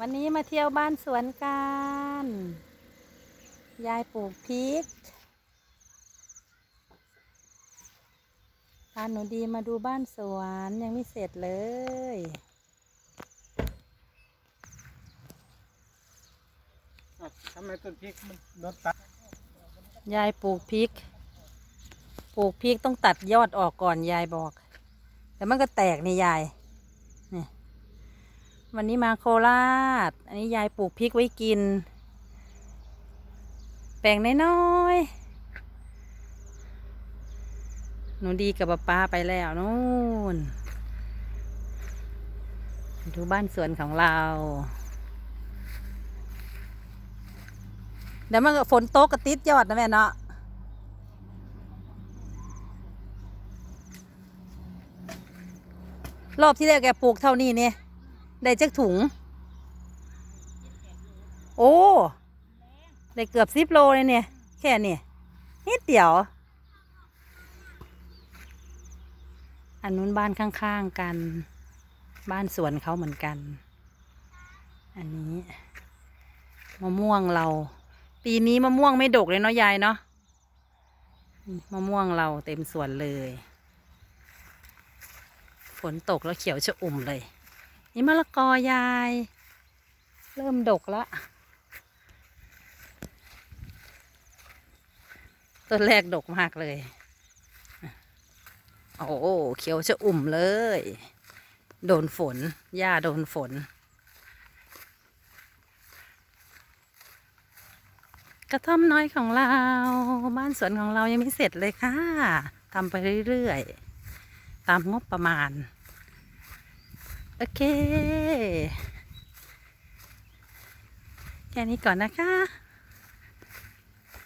วันนี้มาเที่ยวบ้านสวนกัน ยายปลูกพริกพาหนูดีมาดูบ้านสวนยังไม่เสร็จเลย ทำไมต้นพริกมันโดนตัดยายปลูกพริก ปลูกพริกต้องตัดยอดออกก่อนยายบอก แต่มันก็แตกนี่ยาย วันนี้มาโคราช อันนี้ยายปลูกพริกไว้กิน แปลงน้อยๆหนูดีกับป,ป้าไปแล้วนู่น ดูบ้านสวนของเรา เดี๋ยวมันก็ฝนตกก็ติดยอดนะแม่เนาะรอบที่แล้วแกปลูกเท่านี้เนี่ย ได้จักถุง โอ้ได้เกือบสิบโลเลยเนี่ย แค่นี้นิดเดียว อันนู้นบ้านข้างๆกัน บ้านสวนเขาเหมือนกัน อันนี้มะม่วงเรา ปีนี้มะม่วงไม่ดกเลยเนาะยายเนาะมะม่วงเราเต็มสวนเลย ฝนตกแล้วเขียวชะอุ่มเลย นี่มะละกอยาย เริ่มดกแล้วต้นแรกดกมากเลย โอ้เขียวชะอุ่มเลย โดนฝน หญ้าโดนฝน กระท่อมน้อยของเรา บ้านสวนของเรายังไม่เสร็จเลยค่ะทำไปเรื่อย ๆ ตามงบประมาณ โอเค แค่นี้ก่อนนะคะ